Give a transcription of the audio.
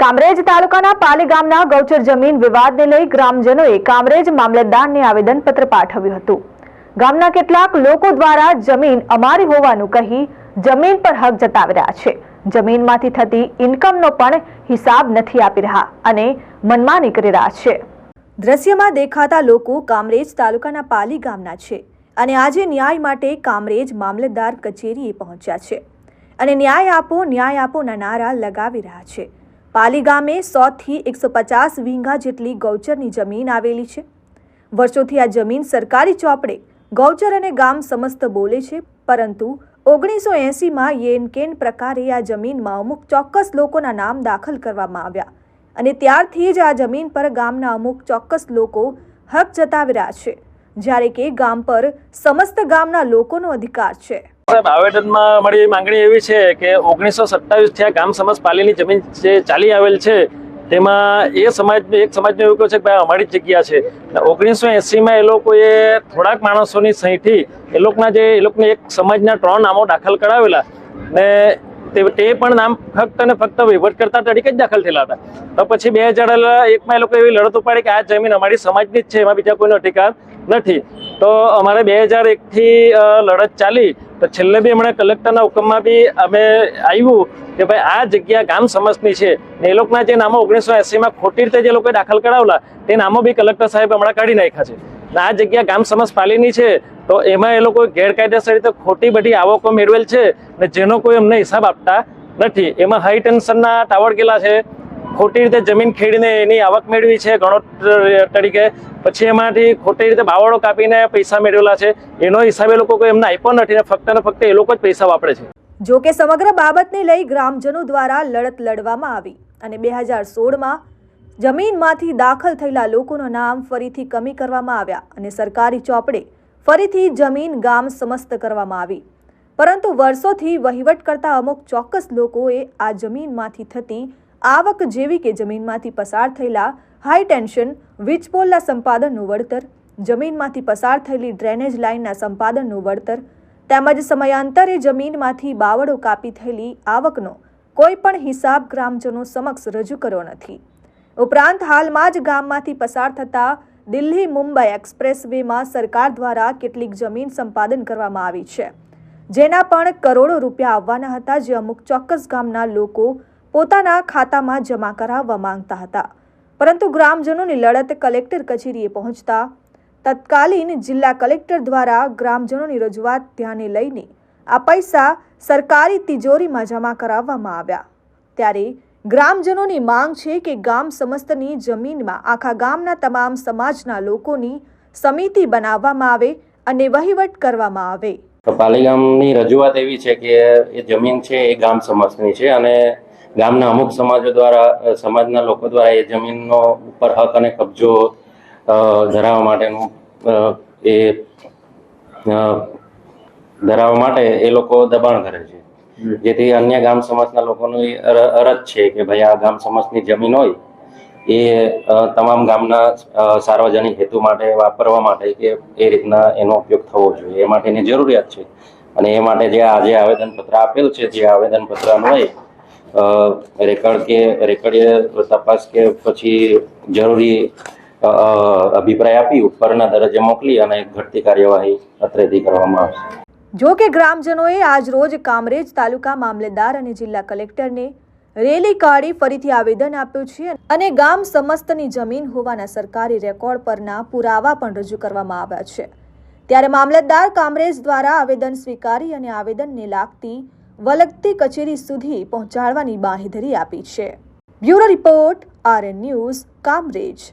કામરેજ તાલુકાના પાલી ગામના ગૌચર જમીન વિવાદને લઈ ગ્રામજનોએ કામરેજ મામલતદારને આવેદનપત્ર પાઠવ્યું હતું. ગામના કેટલાક લોકો દ્વારા જમીન અમારી હોવાનું કહી જમીન પર હક જતાવી રહ્યા છે. જમીનમાંથી થતી ઇન્કમનો પણ હિસાબ નથી આપી રહ્યા અને મનમાની કરી રહ્યા છે. દ્રશ્યમાં દેખાતા લોકો કામરેજ તાલુકાના પાલી ગામના છે અને આજે ન્યાય માટે કામરેજ મામલતદાર કચેરીએ પહોંચ્યા છે. અને ન્યાય આપો, ન્યાય આપોના નારા લગાવી રહ્યા છે. પાલી ગામે સોથી એકસો પચાસ વીંઘા જેટલી ગૌચરની જમીન આવેલી છે. વર્ષોથી આ જમીન સરકારી ચોપડે ગૌચર અને ગામ સમસ્ત બોલે છે, પરંતુ ઓગણીસો એંસીમાં યેન કેન પ્રકારે આ જમીનમાં અમુક ચોક્કસ લોકોના નામ દાખલ કરવામાં આવ્યા અને ત્યારથી જ આ જમીન પર ગામના અમુક ચોક્કસ લોકો હક જતાવી રહ્યા છે, જ્યારે કે ગામ પર સમસ્ત ગામના લોકોનો અધિકાર છે. સાહેબ, આવેદનમાં અમારી માંગણી એવી છે કે ઓગણીસો સત્તાવીસથી આ ગામ સમાજ પાલીની જમીન જે ચાલી આવેલ છે, તેમાં એ સમાજ એક સમાજનો એવું કહ્યું છે કે ભાઈ અમારી જગ્યા છે. ઓગણીસો એંસીમાં એ લોકોએ થોડાક માણસોની સહીથી એ લોકોના જે, એ લોકોને એક સમાજના ત્રણ નામો દાખલ કરાવેલા ને તે પણ નામ ફક્ત અને ફક્ત વહીવટકર્તા તરીકે જ દાખલ થયેલા હતા. તો પછી બે હજાર એકમાં એ લોકો એવી લડત ઉપાડી કે આ જમીન અમારી સમાજની જ છે, એમાં બીજા કોઈનો અધિકાર નથી. તો અમારે બે હજાર એકથી લડત ચાલી. તો છેલ્લે બી હમણાં કલેક્ટરના હુકમમાં બી અમે આવ્યું કે ભાઈ આ જગ્યા ગામ સમાજની છે. ને એ લોકોના જે નામો ઓગણીસો એસીમાં ખોટી રીતે જે લોકોએ દાખલ કરાવેલા, તે નામો બી કલેક્ટર સાહેબ હમણાં કાઢી નાખ્યા છે. ને આ જગ્યા ગામ સમાજ પાલીની છે. તો એમાં એ લોકો ગેરકાયદેસર રીતે ખોટી બધી આવકો મેળવેલ છે ને જેનો કોઈ અમને હિસાબ આપતા નથી. એમાં હાઈ ટેન્શનના ટાવર ગયેલા છે. ખોટી રીતે જમીન ખેડીને એની આવક મેળવી છે ગણોત તરીકે. પછી એમાંથી ખોટી રીતે બાવળો કાપીને પૈસા મેળવેલા છે. એનો હિસાબ લોકો કોઈ એમને આપ્યો નથી ફક્ત ને ફક્ત એ લોકો જ પૈસા વાપરે છે. જો કે સમગ્ર બાબતને લઈ ગ્રામજનો દ્વારા લડત લડવામાં આવી અને બે હજાર સોળમાં જમીનમાંથી દાખલ થયેલા લોકોના નામ ફરીથી કમી કરવામાં આવ્યા અને સરકારી ચોપડે ફરીથી જમીન ગામ સમસ્ત કરવામાં આવી. પરંતુ વર્ષોથી વહીવટ કરતા અમુક ચોક્કસ લોકોએ આ જમીનમાંથી થતી આવક જેવી કે જમીનમાંથી પસાર થયેલા હાઈ ટેન્શન વીજપોલના સંપાદનનું વળતર, જમીનમાંથી પસાર થયેલી ડ્રેનેજ લાઇનના સંપાદનનું વળતર, તેમજ સમયાંતરે જમીનમાંથી બાવળો કાપી થયેલી આવકનો કોઈ પણ હિસાબ ગ્રામજનો સમક્ષ રજૂ કર્યો નથી. ઉપરાંત હાલમાં જ ગામમાંથી પસાર થતા દિલ્હી મુંબઈ એક્સપ્રેસ વેમાં સરકાર દ્વારા કેટલીક જમીન સંપાદન કરવામાં આવી છે. જેના પણ કરોડો રૂપિયા આવવાના હતા, જે અમુક ચોક્કસ ગામના લોકો પોતાના ખાતામાં જમા કરાવવા માંગતા હતા. પરંતુ ગ્રામજનોની લડત કલેક્ટર કચેરીએ પહોંચતા તત્કાલીન જિલ્લા કલેક્ટર દ્વારા ગ્રામજનોની રજૂઆત ધ્યાને લઈને આ પૈસા સરકારી તિજોરીમાં જમા કરાવવામાં આવ્યા. ત્યારે ગ્રામજનોની માંગ છે કે ગામ સમસ્તની જમીનમાં આખા ગામના તમામ સમાજના લોકોની સમિતિ બનાવવામાં આવે અને વહીવટ કરવામાં આવે. પાલી ગામની રજૂઆત એવી છે કે એ જમીન છે, એ ગામ સમસ્તની છે અને ગામના અમુક સમાજો દ્વારા સમાજના લોકો દ્વારા એ જમીનનો ઉપર હક અને કબજો ધરાવવા માટેનું એ ધરાવવા માટે એ લોકો દબાણ કરે છે. જેથી અન્ય ગામ સમાજના લોકોની અરજ છે કે ભાઈ આ ગામ સમાજની જમીન હોય એ તમામ ગામના સાર્વજનિક હેતુ માટે વાપરવા માટે કે એ રીતના એનો ઉપયોગ થવો જોઈએ. એ માટેની જરૂરિયાત છે. અને એ માટે જે આજે આવેદનપત્ર આપેલ છે જે આવેદનપત્ર અન્વયે રેકર્ડ કે રેકર્ડીય તપાસ કે પછી જરૂરી અભિપ્રાય આપી, ઉપરના દરજ્જે મોકલી અને ઘટતી કાર્યવાહી અત્રેથી કરવામાં આવશે. જો કે ગ્રામજનોએ આજ રોજ કામરેજ તાલુકા મામલેદાર અને જિલ્લા કલેક્ટરને રેલી કાઢી ફરીથી આવેદન આપ્યું છે અને ગામ સમસ્તની જમીન હોવાના સરકારી રેકોર્ડ પરના પુરાવા પણ રજૂ કરવામાં આવ્યા છે. ત્યારે મામલતદાર કામરેજ દ્વારા આવેદન સ્વીકારી અને આવેદનને લાગતી વલગતી કચેરી સુધી પહોંચાડવાની બાંહેધરી આપી છે. Bureau report RN news Kamrej.